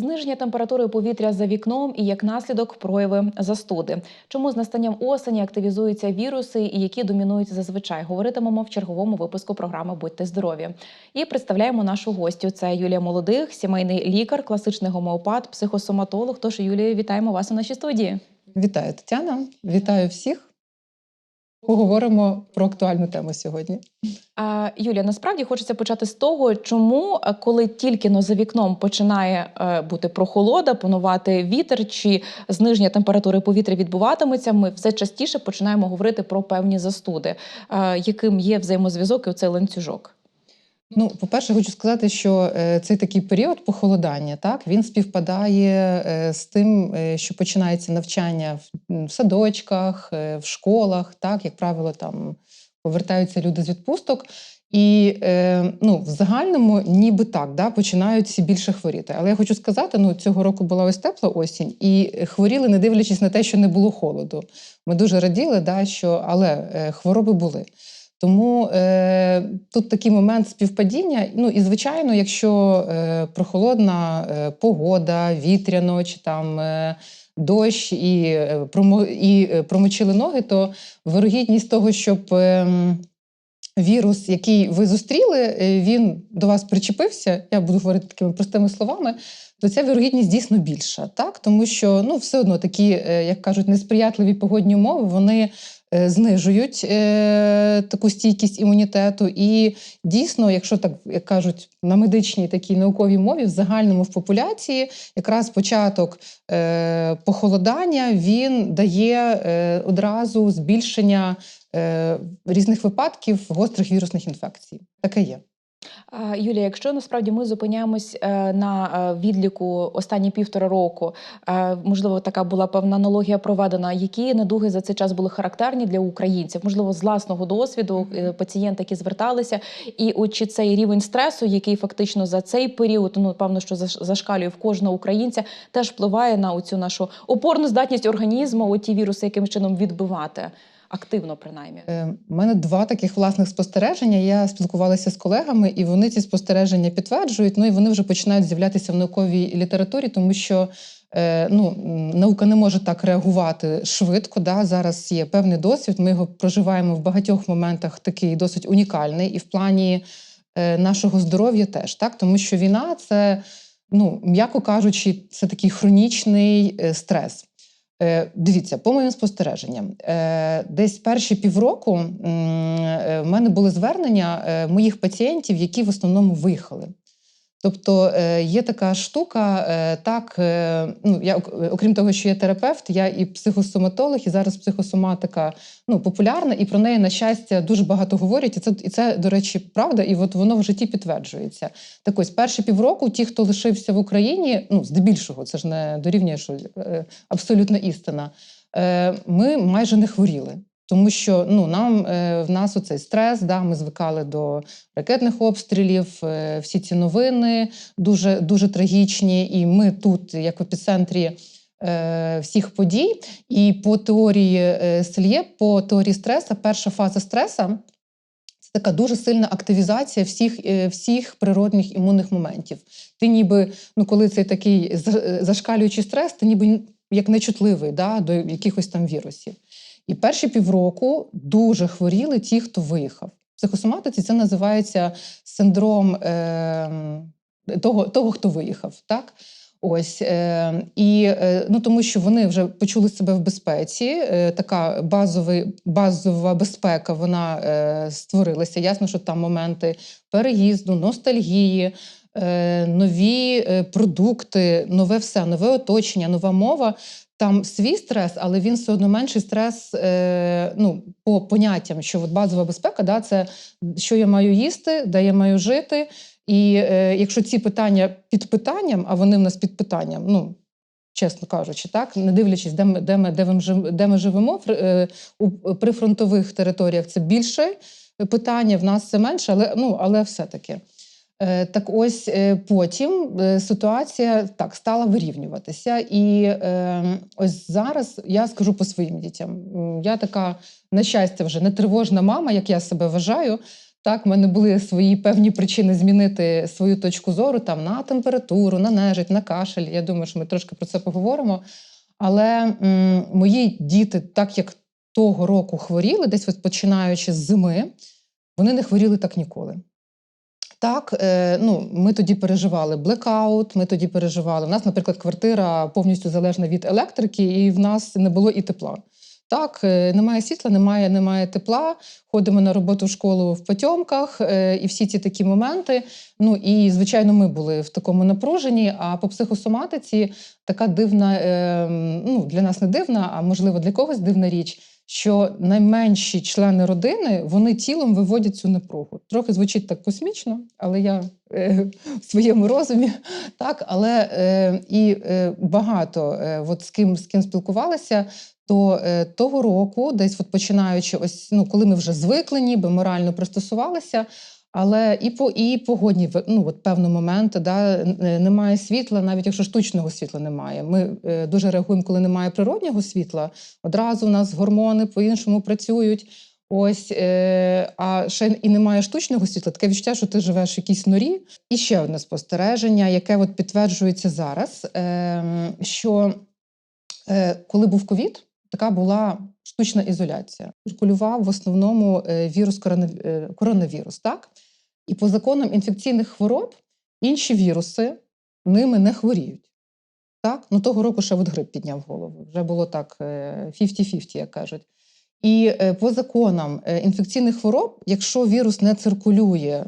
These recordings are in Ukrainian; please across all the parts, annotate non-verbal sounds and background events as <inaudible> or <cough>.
зниження температури повітря за вікном і як наслідок прояви застуди. Чому з настанням осені активізуються віруси і які домінують зазвичай? Говоритимемо в черговому випуску програми Будьте здорові. І представляємо нашу гостю. Це Юлія Молодих, сімейний лікар, класичний гомеопат, психосоматолог. Тож Юлія, вітаємо вас у нашій студії. Вітаю, Тетяна. Вітаю всіх. Поговоримо про актуальну тему сьогодні. А, Юлія, насправді хочеться почати з того, чому е, коли тільки но за вікном починає е, бути прохолода, панувати вітер чи зниження температури повітря відбуватиметься, ми все частіше починаємо говорити про певні застуди, е, яким є взаємозв'язок і оцей ланцюжок. Ну, по-перше, хочу сказати, що е, цей такий період похолодання, так він співпадає е, з тим, е, що починається навчання в, садочках, в школах, так як правило, там повертаються люди з відпусток. І ну, в загальному, ніби так, да, починають всі більше хворіти. Але я хочу сказати, ну цього року була ось тепла осінь, і хворіли, не дивлячись на те, що не було холоду. Ми дуже раділи, да, що але хвороби були. Тому е, тут такий момент співпадіння. Ну і звичайно, якщо е, прохолодна е, погода, вітряно чи там е, дощ і, е, промо, і е, промочили ноги, то вирогідність того, щоб е, вірус, який ви зустріли, е, він до вас причепився. Я буду говорити такими простими словами. То ця вірогідність дійсно більша, так тому що ну все одно такі, як кажуть, несприятливі погодні умови, вони знижують е, таку стійкість імунітету. І дійсно, якщо так як кажуть на медичній такій науковій мові, в загальному в популяції якраз початок е, похолодання він дає е, одразу збільшення е, різних випадків гострих вірусних інфекцій. Таке є. Юлія, якщо насправді ми зупиняємось е, на е, відліку останні півтора року, е, можливо, така була певна аналогія проведена. Які недуги за цей час були характерні для українців? Можливо, з власного досвіду пацієнти, які зверталися, і от чи цей рівень стресу, який фактично за цей період, ну певно, що заш- зашкалює в кожного українця, теж впливає на оцю нашу опорну здатність організму, оті віруси, яким чином відбивати активно, принаймні. Е, У мене два таких власних спостереження. Я спілкувалася з колегами, і вони ці спостереження підтверджують. Ну і вони вже починають з'являтися в науковій літературі, тому що е, ну, наука не може так реагувати швидко. Да? Зараз є певний досвід. Ми його проживаємо в багатьох моментах такий досить унікальний, і в плані е, нашого здоров'я теж так, тому що війна це, ну м'яко кажучи, це такий хронічний е, стрес. Е, Дивіться, по моїм спостереженням, е, десь перші півроку е, в мене були звернення моїх пацієнтів, які в основному виїхали. Тобто е, є така штука, е, так е, ну я окрім того, що я терапевт, я і психосоматолог, і зараз психосоматика ну популярна, і про неї на щастя дуже багато говорять. І це і це, до речі, правда, і от воно в житті підтверджується. Так ось перші півроку, ті, хто лишився в Україні, ну здебільшого, це ж не дорівнює, що абсолютна істина. Ми майже не хворіли. Тому що ну нам е, в нас оцей стрес, да, ми звикали до ракетних обстрілів, е, всі ці новини дуже дуже трагічні. І ми тут, як в епіцентрі е, всіх подій. І по теорії Сельє, по теорії стреса, перша фаза стреса це така дуже сильна активізація всіх, всіх природних імунних моментів. Ти ніби, ну коли цей такий за- зашкалюючий стрес, ти ніби як нечутливий да, до якихось там вірусів. І перші півроку дуже хворіли ті, хто виїхав. В психосоматиці це називається синдром е, того, того, хто виїхав. Так? Ось е, і е, ну тому, що вони вже почули себе в безпеці. Е, така базовий, базова безпека вона створилася. Ясно, що там моменти переїзду, ностальгії, нові е, продукти, нове все, нове оточення, нова мова. Там свій стрес, але він все одно менший стрес е, ну, по поняттям, що от базова безпека, да, це що я маю їсти, де я маю жити. І е, якщо ці питання під питанням, а вони в нас під питанням, ну чесно кажучи, так не дивлячись, де ми, де ми, де ми, де ми живемо, е, у прифронтових територіях це більше питання, в нас це менше, але ну але все-таки. Е, Так ось е, потім е, ситуація так стала вирівнюватися. І е, ось зараз я скажу по своїм дітям. Я така, на щастя, вже не тривожна мама, як я себе вважаю. Так, в мене були свої певні причини змінити свою точку зору там на температуру, на нежить, на кашель. Я думаю, що ми трошки про це поговоримо. Але м, мої діти, так як того року хворіли, десь от починаючи з зими, вони не хворіли так ніколи. Так, е, ну, ми тоді переживали блекаут, ми тоді переживали. У нас, наприклад, квартира повністю залежна від електрики, і в нас не було і тепла. Так, е, немає світла, немає, немає тепла. Ходимо на роботу в школу в потьомках, е, і всі ці такі моменти. Ну і звичайно, ми були в такому напруженні. А по психосоматиці така дивна, е, ну для нас не дивна, а можливо для когось дивна річ. Що найменші члени родини вони тілом виводять цю напругу. Трохи звучить так космічно, але я е, в своєму розумі. Так, але е, і е, багато е, от з ким з ким спілкувалася, то е, того року, десь от починаючи, ось ну коли ми вже звикли, ніби морально пристосувалися. Але і по і погодні ну, от певні моменти, да, е, немає світла, навіть якщо штучного світла немає. Ми е, дуже реагуємо, коли немає природнього світла. Одразу у нас гормони по-іншому працюють. Ось, е, а ще і немає штучного світла. Таке відчуття, що ти живеш в якійсь норі. І ще одне спостереження, яке от підтверджується зараз, е, що е, коли був ковід, така була штучна ізоляція. Циркулював в основному е, вірус е, коронавірус, так? І по законам інфекційних хвороб інші віруси ними не хворіють. Так? Ну, того року ще от грип підняв голову. Вже було так е, 50-50, як кажуть. І е, по законам е, інфекційних хвороб, якщо вірус не циркулює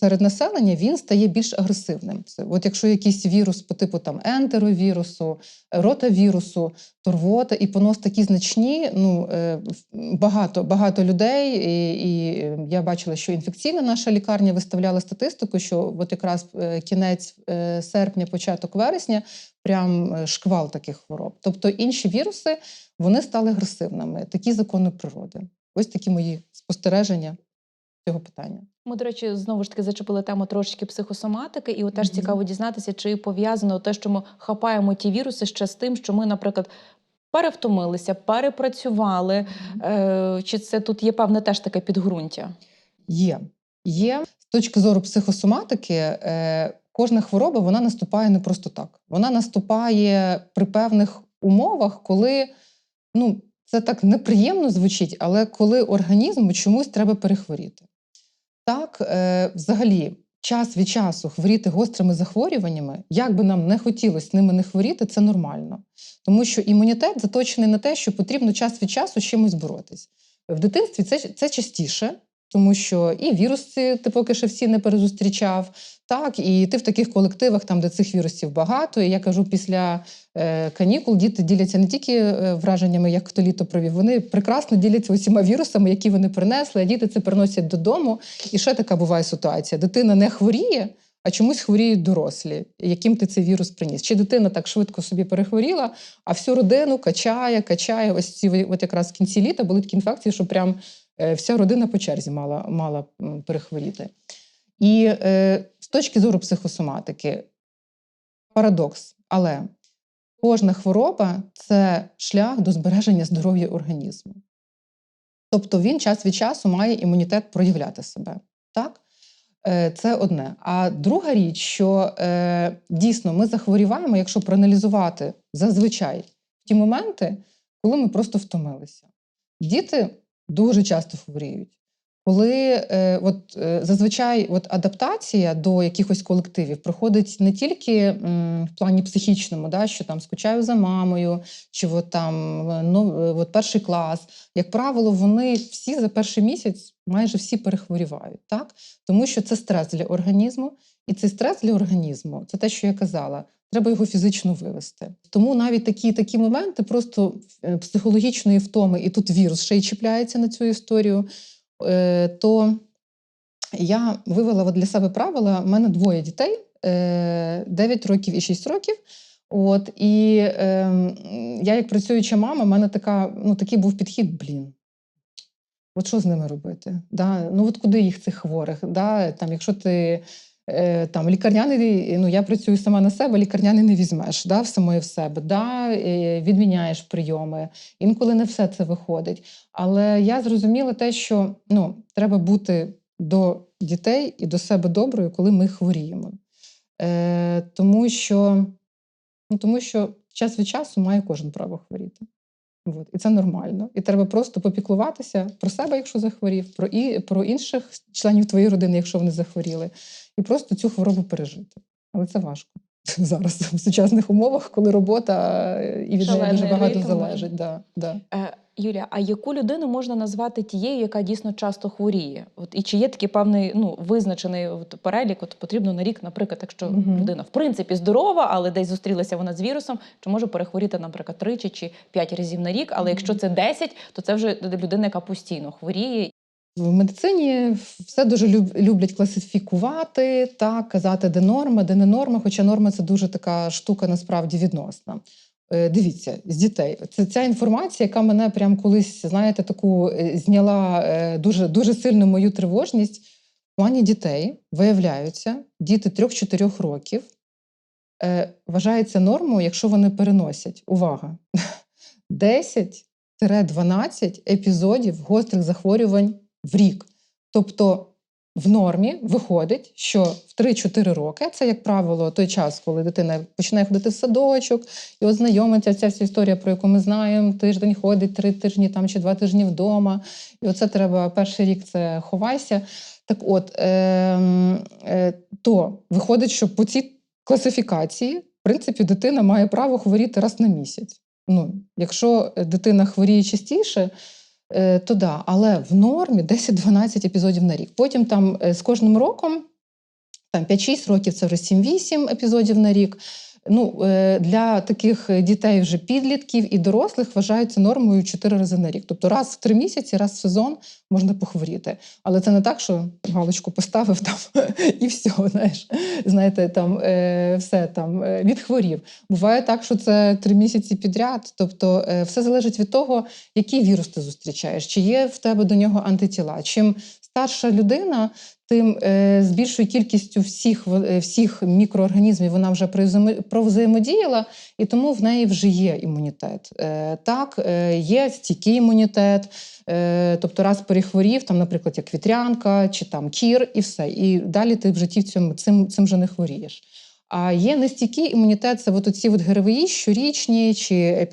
серед населення, він стає більш агресивним. Це от якщо якийсь вірус по типу там ентеровірусу, ротавірусу, то рвота і понос такі значні. Ну е, багато, багато людей, і, і е, я бачила, що інфекційна наша лікарня виставляла статистику, що от якраз е, кінець е, серпня, початок вересня, прям шквал таких хвороб. Тобто інші віруси вони стали агресивними. Такі закони природи. Ось такі мої спостереження цього питання. Ми, до речі, знову ж таки зачепили тему трошки психосоматики, і от теж Мгм. цікаво дізнатися, чи пов'язано те, що ми хапаємо ті віруси ще з тим, що ми, наприклад, перевтомилися, перепрацювали. Е, чи це тут є певне теж таке підґрунтя? Є. Є. З точки зору психосоматики, е, кожна хвороба вона наступає не просто так. Вона наступає при певних умовах, коли ну, це так неприємно звучить, але коли організму чомусь треба перехворіти. Так, е, взагалі, час від часу хворіти гострими захворюваннями, як би нам не хотілося ними не хворіти, це нормально. Тому що імунітет заточений на те, що потрібно час від часу з чимось боротись. В дитинстві це, це частіше, тому що і віруси ти поки що всі не перезустрічав. Так, і ти в таких колективах, там, де цих вірусів багато. І я кажу, після е, канікул діти діляться не тільки е, враженнями, як хто літо провів, вони прекрасно діляться усіма вірусами, які вони принесли, а діти це приносять додому. І ще така буває ситуація: дитина не хворіє, а чомусь хворіють дорослі, яким ти цей вірус приніс. Чи дитина так швидко собі перехворіла, а всю родину качає, качає. Ось ці от якраз в кінці літа були такі інфекції, що прям вся родина по черзі мала, мала перехворіти. І е, з точки зору психосоматики, парадокс, але кожна хвороба це шлях до збереження здоров'я організму. Тобто він час від часу має імунітет проявляти себе. Так? Е, Це одне. А друга річ, що е, дійсно ми захворіваємо, якщо проаналізувати зазвичай ті моменти, коли ми просто втомилися. Діти дуже часто хворіють. Коли е, от, е, зазвичай от адаптація до якихось колективів проходить не тільки м, в плані психічному, да, що там скучаю за мамою, чи от там е, ну, е, от перший клас. Як правило, вони всі за перший місяць майже всі перехворівають, так? тому що це стрес для організму, і цей стрес для організму це те, що я казала. Треба його фізично вивести. Тому навіть такі такі моменти просто е, психологічної втоми, і тут вірус ще й чіпляється на цю історію. е, То я вивела для себе правила. У мене двоє дітей: е, 9 років і 6 років. От і е, я, як працююча мама, в мене така, ну, такий був підхід: блін. От що з ними робити? Да? Ну от куди їх цих хворих? Да? Там, якщо ти е, там лікарняний, ну я працюю сама на себе, лікарняний не візьмеш да, в самої в себе, да, е, відміняєш прийоми. Інколи не все це виходить. Але я зрозуміла те, що ну, треба бути до дітей і до себе доброю, коли ми хворіємо. Е, тому, що, ну, тому що час від часу має кожен право хворіти. От. І це нормально. І треба просто попіклуватися про себе, якщо захворів, про, і, про інших членів твоєї родини, якщо вони захворіли, і просто цю хворобу пережити. Але це важко <laughs> зараз в сучасних умовах, коли робота е, і від неї дуже багато ритм. залежить. Да, да. Е, Юлія, а яку людину можна назвати тією, яка дійсно часто хворіє? От і чи є такий певний ну визначений от, перелік? От потрібно на рік, наприклад, якщо Мгм. людина в принципі здорова, але десь зустрілася вона з вірусом, чи може перехворіти, наприклад, тричі чи п'ять разів на рік? Але якщо це 10, то це вже людина, яка постійно хворіє. В медицині все дуже люблять класифікувати, так, казати, де норма, де не норма, хоча норма це дуже така штука насправді відносна. Е, Дивіться, з дітей. Це ця інформація, яка мене прям колись, знаєте, таку е, зняла е, дуже, дуже сильну мою тривожність. В плані дітей виявляються, діти 3-4 років вважається нормою, якщо вони переносять. Увага! <laughs> 10-12 епізодів гострих захворювань в рік. Тобто в нормі виходить, що в 3-4 роки це, як правило, той час, коли дитина починає ходити в садочок і ознайомиться ця вся історія, про яку ми знаємо, тиждень ходить, три тижні там чи два тижні вдома. І оце треба перший рік це ховайся. Так от, е, е, то виходить, що по цій класифікації, в принципі, дитина має право хворіти раз на місяць. Ну, якщо дитина хворіє частіше, е, то да, але в нормі 10-12 епізодів на рік. Потім там е, з кожним роком, там 5-6 років це вже 7-8 епізодів на рік. Ну, е, для таких дітей вже підлітків і дорослих вважається нормою 4 рази на рік. Тобто раз в 3 місяці, раз в сезон можна похворіти. Але це не так, що галочку поставив там <laughs> і все, знаєш, знаєте, там е, все там е, відхворів. Буває так, що це три місяці підряд. Тобто, е, все залежить від того, який вірус ти зустрічаєш, чи є в тебе до нього антитіла. Чим старша людина, тим е, з більшою кількістю всіх, е, всіх мікроорганізмів вона вже провзаємо- провзаємодіяла, і тому в неї вже є імунітет. Е, так, є стійкий імунітет. Тобто раз перехворів, там, наприклад, як вітрянка чи там кір, і все. І далі ти в житті в цьому цим, цим вже не хворієш. А є нестійкий імунітет, це от оці от ГРВІ щорічні, чи,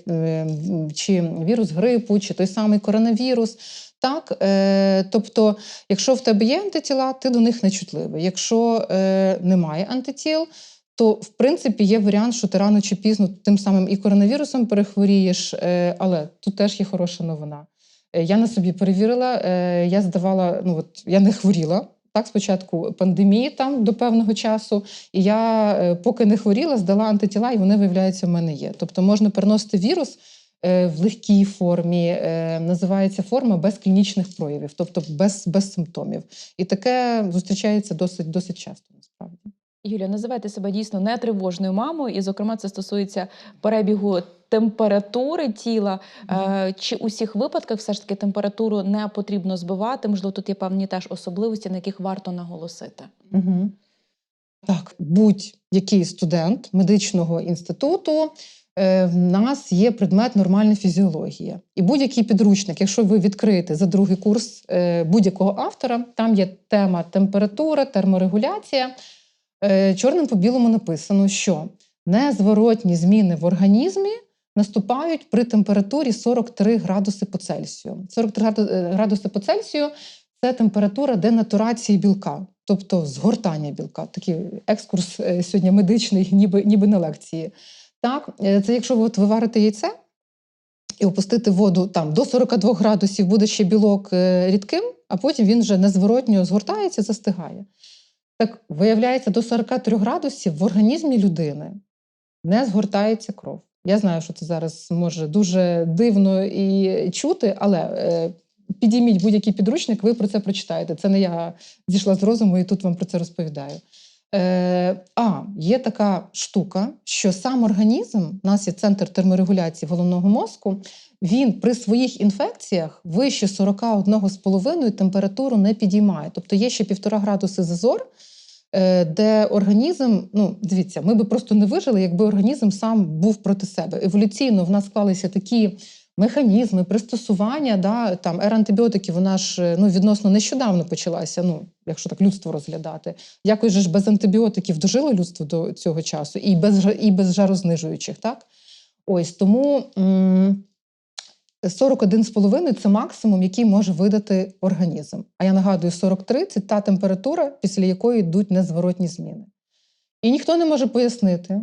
чи вірус грипу, чи той самий коронавірус. Так, е, тобто, якщо в тебе є антитіла, ти до них не чутливий. Якщо е, немає антитіл, то в принципі є варіант, що ти рано чи пізно тим самим і коронавірусом перехворієш, е, але тут теж є хороша новина. Е, Я на собі перевірила, е, я здавала, ну от я не хворіла. Так, спочатку пандемії там до певного часу, і я, е, поки не хворіла, здала антитіла, і вони, виявляється, в мене є. Тобто можна переносити вірус в легкій формі, е, називається форма без клінічних проявів, тобто без, без симптомів. І таке зустрічається досить, досить часто насправді. Юлія, називайте себе дійсно нетривожною мамою, і, зокрема, це стосується перебігу температури тіла. Е, Чи у всіх випадках все ж таки температуру не потрібно збивати? Можливо, тут є певні теж особливості, на яких варто наголосити. Угу. Так, будь-який студент медичного інституту. Е, В нас є предмет нормальна фізіологія. І будь-який підручник, якщо ви відкриєте за другий курс е, будь-якого автора, там є тема температура, терморегуляція. Е, Чорним по білому написано, що незворотні зміни в організмі наступають при температурі 43 градуси по Цельсію. 43 граду- е, градуси по Цельсію це температура денатурації білка, тобто згортання білка. Такий екскурс сьогодні медичний, ніби, ніби на лекції. Так, е, це якщо ви от виварите яйце і опустити воду там до 42 градусів, буде ще білок е, рідким, а потім він вже незворотньо згортається, застигає. Так виявляється, до 43 градусів в організмі людини не згортається кров. Я знаю, що це зараз може дуже дивно і чути, але е, підійміть будь-який підручник, ви про це прочитаєте. Це не я зійшла з розуму і тут вам про це розповідаю. Е, а є така штука, що сам організм, у нас є центр терморегуляції головного мозку, він при своїх інфекціях вище 41,5 температуру не підіймає. Тобто є ще півтора градуси зазор, е, де організм, ну дивіться, ми би просто не вижили, якби організм сам був проти себе. Еволюційно в нас склалися такі механізми, пристосування, да, там ера антибіотиків, вона ж е, ну, відносно нещодавно почалася, ну, якщо так людство розглядати. Якось же ж без антибіотиків дожило людство до цього часу, і без, і без жарознижуючих, так? Ось тому м, 41,5 це максимум, який може видати організм. А я нагадую, 43 це та температура, після якої йдуть незворотні зміни. І ніхто не може пояснити.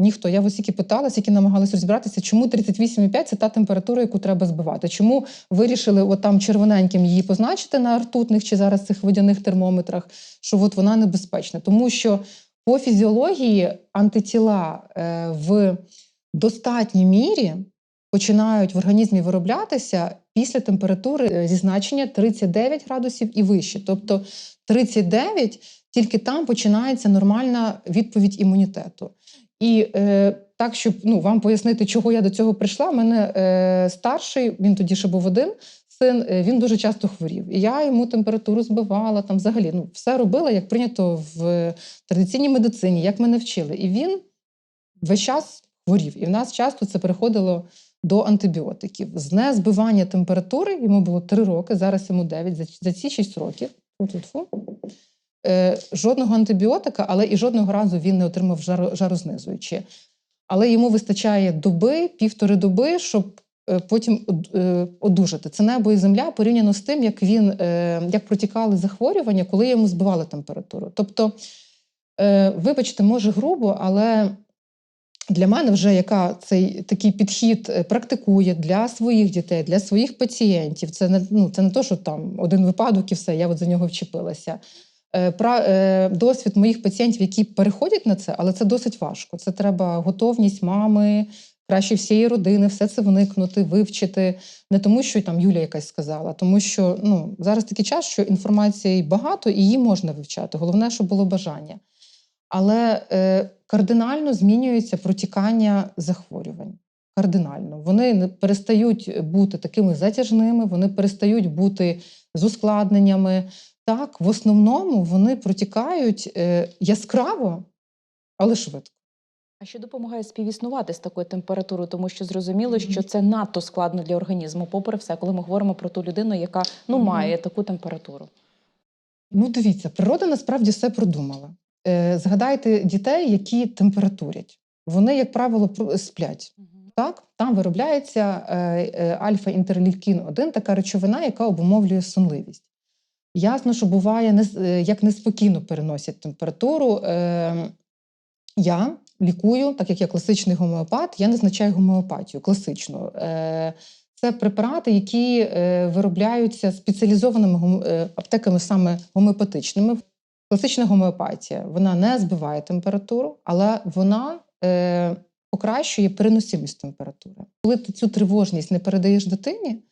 Ніхто. Я ось тільки питала, які намагалися розібратися, чому 38,5 це та температура, яку треба збивати. Чому вирішили от там червоненьким її позначити на ртутних чи зараз цих водяних термометрах, що от вона небезпечна. Тому що по фізіології антитіла е, в достатній мірі починають в організмі вироблятися після температури е, зі значення 39 градусів і вище. Тобто 39 тільки там починається нормальна відповідь імунітету. І е, так, щоб ну, вам пояснити, чого я до цього прийшла, мене е, старший, він тоді ще був один син, е, він дуже часто хворів. І я йому температуру збивала, там взагалі ну, все робила, як прийнято в традиційній медицині, як мене вчили. І він весь час хворів. І в нас часто це переходило до антибіотиків. З незбивання температури йому було 3 роки, зараз йому 9, за, за ці 6 років. Фу-фу-фу, Е, жодного антибіотика, але і жодного разу він не отримав жаро, жарознизуючі. Але йому вистачає доби, півтори доби, щоб е, потім е, одужати. Це небо і земля порівняно з тим, як він е, як протікали захворювання, коли йому збивали температуру. Тобто, е, вибачте, може грубо, але для мене вже яка цей такий підхід е, практикує для своїх дітей, для своїх пацієнтів. Це не ну це не то, що там один випадок і все, я от за нього вчепилася. Е, е, досвід моїх пацієнтів, які переходять на це, але це досить важко. Це треба готовність мами, краще всієї родини, все це вникнути, вивчити. Не тому, що там Юля якась сказала, тому що ну зараз такий час, що інформації багато і її можна вивчати. Головне, щоб було бажання. Але е, кардинально змінюється протікання захворювань. Кардинально. Вони не перестають бути такими затяжними, вони перестають бути з ускладненнями. Так, в основному вони протікають е, яскраво, але швидко. А що допомагає співіснувати з такою температурою, тому що зрозуміло, що це надто складно для організму, попри все, коли ми говоримо про ту людину, яка ну має таку температуру. Ну, дивіться, природа насправді все продумала. Е, згадайте дітей, які температурять. Вони, як правило, сплять. Так, там виробляється е, е, альфа-інтерлікін 1 така речовина, яка обумовлює сонливість. Ясно, що буває, е, як неспокійно переносять температуру. Е, я лікую, так як я класичний гомеопат, я назначаю гомеопатію класичну. Е, це препарати, які виробляються спеціалізованими аптеками, саме гомеопатичними. Класична гомеопатія вона не збиває температуру, але вона покращує переносимість температури. Коли ти цю тривожність не передаєш дитині,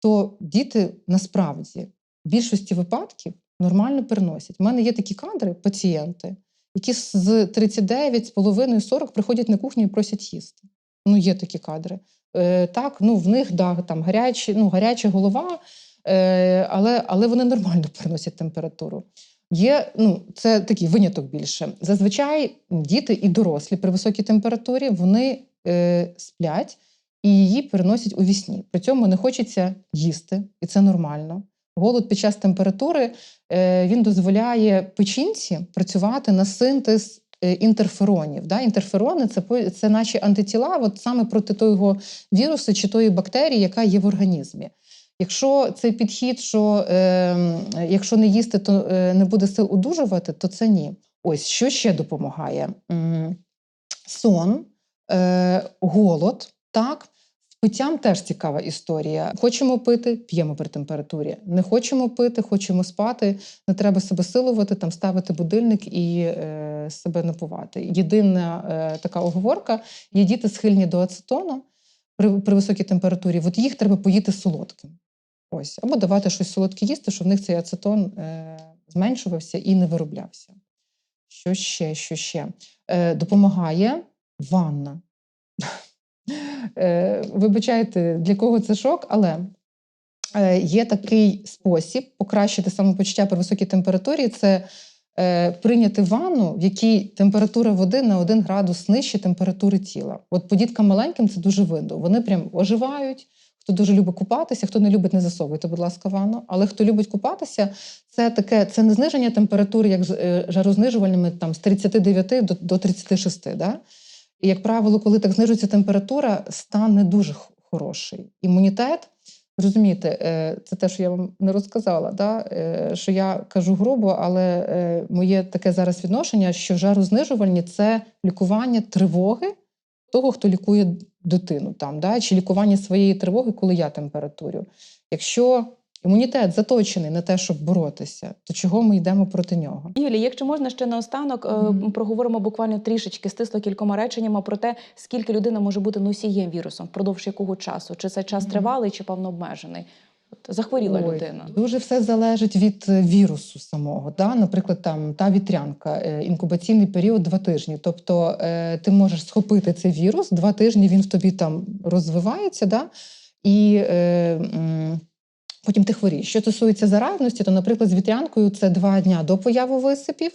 то діти насправді в більшості випадків нормально переносять. У мене є такі кадри, пацієнти, які з 39,5-40 приходять на кухню і просять їсти. Ну, є такі кадри. Е, так, ну в них да, там гарячі, ну, гаряча голова, е, але, але вони нормально переносять температуру. Є, ну, це такий виняток більше. Зазвичай діти і дорослі при високій температурі вони е, сплять і її переносять у вісні. При цьому не хочеться їсти, і це нормально. Голод під час температури е, він дозволяє печінці працювати на синтез е, інтерферонів. Да? Інтерферони це, це наші антитіла, от саме проти того вірусу чи тої бактерії, яка є в організмі. Якщо цей підхід, що е, якщо не їсти, то е, не буде сил одужувати, то це ні. Ось що ще допомагає: сон, е, голод, так. Питтям теж цікава історія. Хочемо пити, п'ємо при температурі. Не хочемо пити, хочемо спати. Не треба себе силувати, там ставити будильник і е, себе напувати. Єдина е, така оговорка: є діти схильні до ацетону при, при високій температурі. От їх треба поїти солодким. Ось, або давати щось солодке їсти, щоб в них цей ацетон е, зменшувався і не вироблявся. Що ще, що ще? Е, допомагає ванна. Е, вибачайте, для кого це шок, але е, є такий спосіб покращити самопочуття при високій температурі це е, прийняти ванну, в якій температура води на 1 градус нижче температури тіла. От по діткам маленьким це дуже видно. Вони прям оживають. Хто дуже любить купатися, хто не любить, не засовуйте, будь ласка, ванну. Але хто любить купатися, це таке, це не зниження температури, як з жарознижувальними там з 39 до, до 36. Да? І, як правило, коли так знижується температура, стан не дуже хороший. Імунітет, розумієте, е, це те, що я вам не розказала, да? е, що я кажу грубо, але е, моє таке зараз відношення, що жарознижувальні це лікування тривоги того, хто лікує дитину, там, да? чи лікування своєї тривоги, коли я температурю. Якщо імунітет заточений на те, щоб боротися, то чого ми йдемо проти нього? Юлі, якщо можна ще наостанок, е, Мгм. проговоримо буквально трішечки стисло кількома реченнями про те, скільки людина може бути носієм вірусом, впродовж якого часу, чи це час Мгм. тривалий, чи певно обмежений. Захворіла Ой, людина. Дуже все залежить від е, вірусу самого. Да? Наприклад, там та вітрянка, е, інкубаційний період два тижні. Тобто ти можеш схопити цей вірус, два тижні він в тобі там розвивається, да? і е, потім ти хворієш. Що стосується заразності, то, наприклад, з вітрянкою це два дня до появи висипів.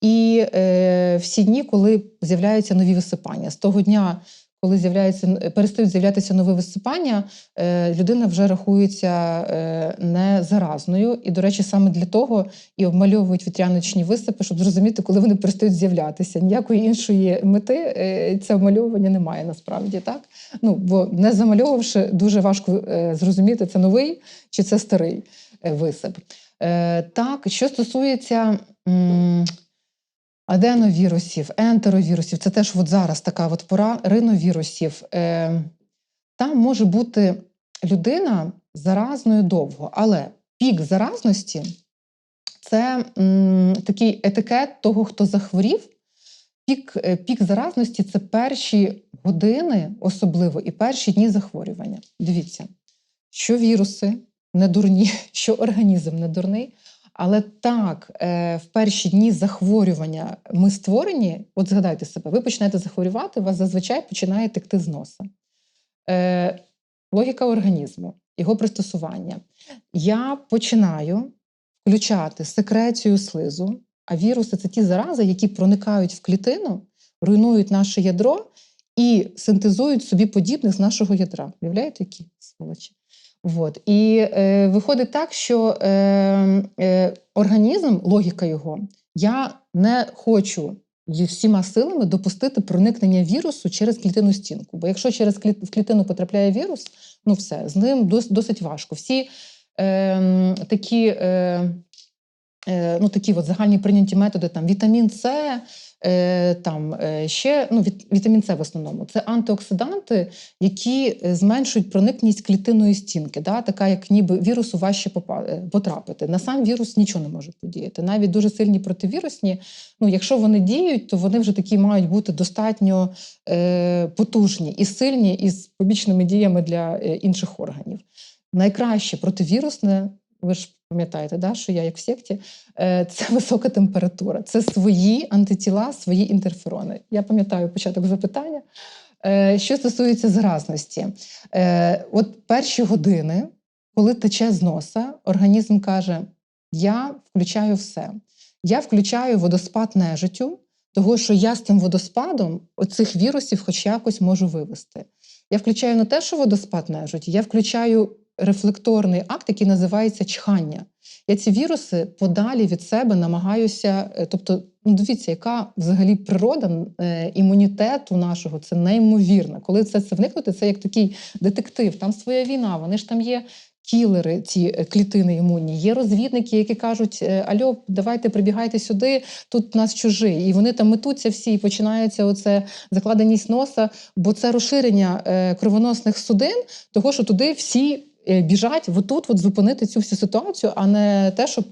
І е, всі дні, коли з'являються нові висипання. З того дня, коли з'являються перестають з'являтися нові висипання, е, людина вже рахується е, не заразною. І, до речі, саме для того і обмальовують вітряночні висипи, щоб зрозуміти, коли вони перестають з'являтися. Ніякої іншої мети е, це обмальовування немає насправді, так? Ну, бо не замальовувавши, дуже важко зрозуміти, це новий чи це старий висип. Так, що стосується. Аденовірусів, ентеровірусів, це теж от зараз така от пора риновірусів. Е, там може бути людина заразною довго, але пік заразності це м, такий етикет того, хто захворів. Пік, е, пік заразності це перші години, особливо, і перші дні захворювання. Дивіться, що віруси не дурні, <laughs> що організм не дурний. Але так, е, в перші дні захворювання ми створені, от згадайте себе, ви починаєте захворювати, у вас зазвичай починає текти з носа. Е, логіка організму, його пристосування. Я починаю включати секрецію слизу, а віруси це ті зарази, які проникають в клітину, руйнують наше ядро і синтезують собі подібних з нашого ядра. Уявляєте, які сволочі? Вот. І е, виходить так, що е, е, організм, логіка його, я не хочу всіма силами допустити проникнення вірусу через клітинну стінку. Бо якщо через кліт, в клітину потрапляє вірус, ну все, з ним дос, досить важко. Всі е, такі, е, ну, такі от загальні прийняті методи, там вітамін С, там е, ще ну, вітамін С в основному це антиоксиданти, які е, зменшують проникність клітинної стінки, да, така як ніби вірусу важче е, потрапити. На сам вірус нічого не може подіяти. Навіть дуже сильні противірусні, ну якщо вони діють, то вони вже такі мають бути достатньо е, потужні і сильні, і з побічними діями для е, інших органів. Найкраще противірусне, ви ж пам'ятаєте, да, що я як в секті, е, це <laughs> висока температура, це свої антитіла, свої інтерферони. Я пам'ятаю початок запитання. Е, Що стосується заразності, Е, от перші години, коли тече з носа, організм каже: Я включаю все. Я включаю водоспад нежиттю, того, що я з тим водоспадом оцих вірусів хоч якось можу вивести. Я включаю не те, що водоспад нежиті, я включаю рефлекторний акт, який називається чхання. Я ці віруси подалі від себе намагаюся. е, Тобто, ну дивіться, яка взагалі природа е, імунітету нашого це неймовірна. Коли це, це вникнути, це як такий детектив. Там своя війна, вони ж там є. Кілери, ці е, клітини імунні, є розвідники, які кажуть: Альо, давайте прибігайте сюди, тут нас чужий. І вони там метуться всі, і починається оце закладеність носа, бо це розширення кровоносних судин, того, що туди всі біжать отут, от зупинити цю всю ситуацію, а не те, щоб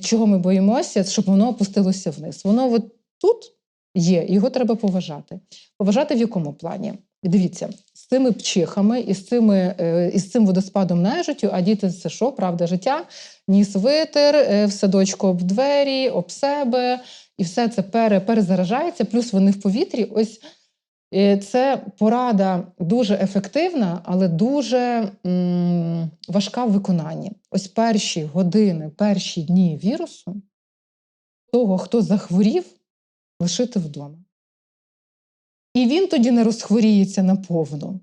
чого ми боїмося, щоб воно опустилося вниз. Воно от тут є, його треба поважати. Поважати в якому плані? Дивіться, з цими пчихами і з цими е, і з цим водоспадом нежиттю, а діти це що, правда, життя, ніс витер, е, в садочку об двері, об себе, і все це пере, перезаражається, плюс вони в повітрі. Ось Е, Це порада дуже ефективна, але дуже важка в виконанні. Ось перші години, перші дні вірусу того, хто захворів, лишити вдома. І він тоді не розхворіється наповну.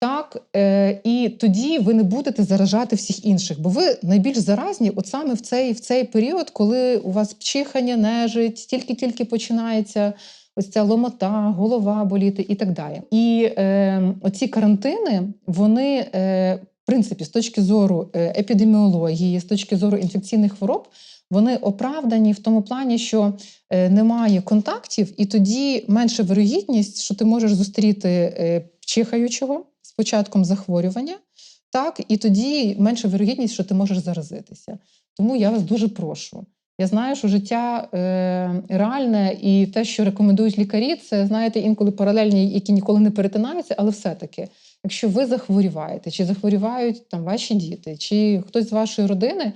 Так, е, і тоді ви не будете заражати всіх інших, бо ви найбільш заразні, от саме в цей, в цей період, коли у вас чихання, нежить, тільки-тільки починається ось ця ломота, голова боліти і так далі. І е, оці карантини, вони, е, в принципі, з точки зору е, епідеміології, з точки зору інфекційних хвороб, вони оправдані в тому плані, що е, немає контактів, і тоді менша вирогідність, що ти можеш зустріти е, чихаючого з початком захворювання, так, і тоді менша вирогідність, що ти можеш заразитися. Тому я вас дуже прошу. Я знаю, що життя е, реальне, і те, що рекомендують лікарі, це знаєте, інколи паралельні, які ніколи не перетинаються, але все-таки, якщо ви захворіваєте, чи захворівають там ваші діти, чи хтось з вашої родини,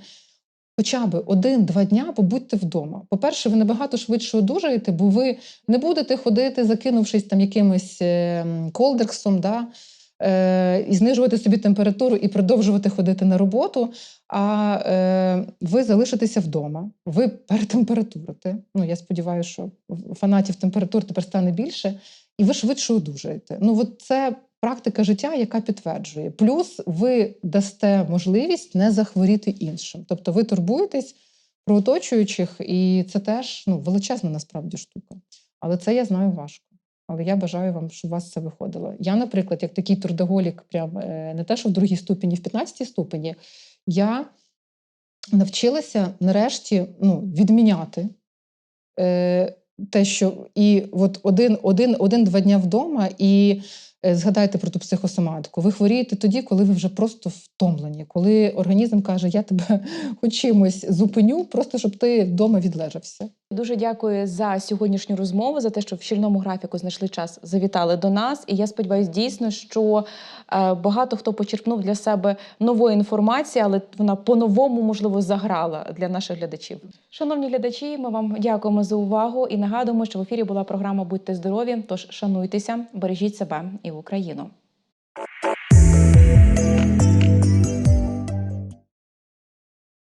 хоча б один-два дня побудьте вдома. По-перше, ви набагато швидше одужаєте, бо ви не будете ходити, закинувшись там якимось е, колдексом, да, е, і знижувати собі температуру і продовжувати ходити на роботу. А е, ви залишитеся вдома, ви перетемпературите. Ну, я сподіваюся, що фанатів температур тепер стане більше, і ви швидше одужаєте. Ну, от це практика життя, яка підтверджує. Плюс ви дасте можливість не захворіти іншим. Тобто ви турбуєтесь про оточуючих, і це теж ну, величезна насправді штука. Але це я знаю важко. Але я бажаю вам, щоб у вас це виходило. Я, наприклад, як такий трудоголік, прям е, не те, що в другій ступені, в 15 ступені, я навчилася нарешті ну, відміняти е, те, що і от один, один, один-два дня вдома, і згадайте про ту психосоматику. Ви хворієте тоді, коли ви вже просто втомлені, коли організм каже, я тебе <laughs> хоч чимось зупиню, просто щоб ти вдома відлежався. Дуже дякую за сьогоднішню розмову, за те, що в щільному графіку знайшли час, завітали до нас. І я сподіваюся, дійсно, що е, багато хто почерпнув для себе нової інформації, але вона по-новому, можливо, заграла для наших глядачів. Шановні глядачі, ми вам дякуємо за увагу і нагадуємо, що в ефірі була програма Будьте здорові. Тож шануйтеся, бережіть себе і Україну.